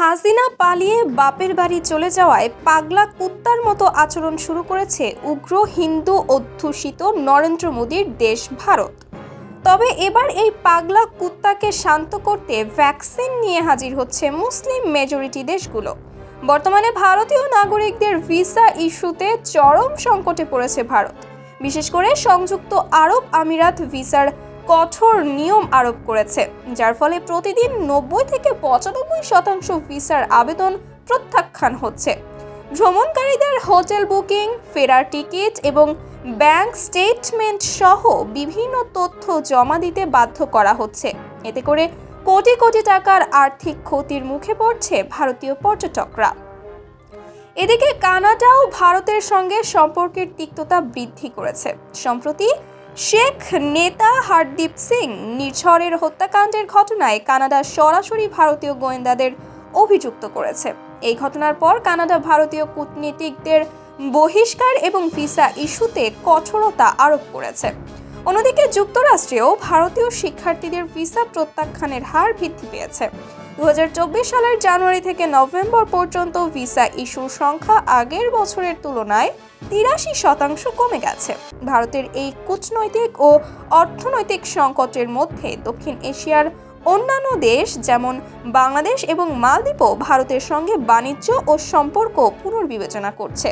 হাসিনা পালিয়ে বাপের বাড়ি চলে যাওয়ায় পাগলা কুত্তার মতো আচরণ শুরু করেছে উগ্র হিন্দু অধ্যুষিত নরেন্দ্র মোদীর দেশ ভারত। তবে এবার এই পাগলা কুত্তাকে শান্ত করতে ভ্যাকসিন নিয়ে হাজির হচ্ছে মুসলিম মেজরিটি দেশগুলো। বর্তমানে ভারতীয় নাগরিকদের ভিসা ইস্যুতে চরম সংকটে পড়েছে ভারত। বিশেষ করে সংযুক্ত আরব আমিরাত ভিসার কঠোর নিয়ম আরোপ করেছে, যার ফলে প্রতিদিন নব্বই থেকে পঁচানব্বই শতাংশ ভিসার আবেদন প্রত্যাখ্যান হচ্ছে। ভ্রমণকারীদের হোটেল বুকিং, ফেরার টিকিট এবং ব্যাংক স্টেটমেন্ট সহ বিভিন্ন তথ্য জমা দিতে বাধ্য করা হচ্ছে। এতে করে কোটি কোটি টাকার আর্থিক ক্ষতির মুখে পড়ছে ভারতীয় পর্যটকরা। এদিকে কানাডাও ভারতের সঙ্গে সম্পর্কের তিক্ততা বৃদ্ধি করেছে। সম্প্রতি শেখ নেতা হরদীপ সিং নির্ঝরের হত্যাকাণ্ডের ঘটনায় কানাডা সরাসরি ভারতীয় গোয়েন্দাদের অভিযুক্ত করেছে। এই ঘটনার পর কানাডা ভারতীয় কূটনীতিকদের বহিষ্কার এবং ভিসা ইস্যুতে কঠোরতা আরোপ করেছে। অন্যদিকে যুক্তরাষ্ট্রেও ভারতীয় শিক্ষার্থীদের ভিসা প্রত্যাখ্যানের হার বৃদ্ধি পেয়েছে। দু হাজার চব্বিশ সালের জানুয়ারি থেকে নভেম্বর পর্যন্ত ভিসা ইস্যুর সংখ্যা আগের বছরের তুলনায় তিরাশি শতাংশ কমে গেছে। ভারতের এই কূটনৈতিক ও অর্থনৈতিক সংকটের মধ্যে দক্ষিণ এশিয়ার অন্যান্য দেশ যেমন বাংলাদেশ এবং মালদ্বীপও ভারতের সঙ্গে বাণিজ্য ও সম্পর্ক পুনর্বিবেচনা করছে।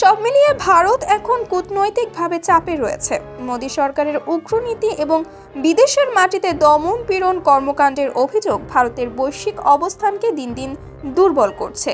সব মিলিয়ে ভারত এখন কূটনৈতিকভাবে চাপে রয়েছে। মোদী সরকারের উগ্রনীতি এবং বিদেশের মাটিতে দমন পীড়ন কর্মকাণ্ডের অভিযোগ ভারতের বৈশ্বিক অবস্থানকে দিন দিন দুর্বল করছে।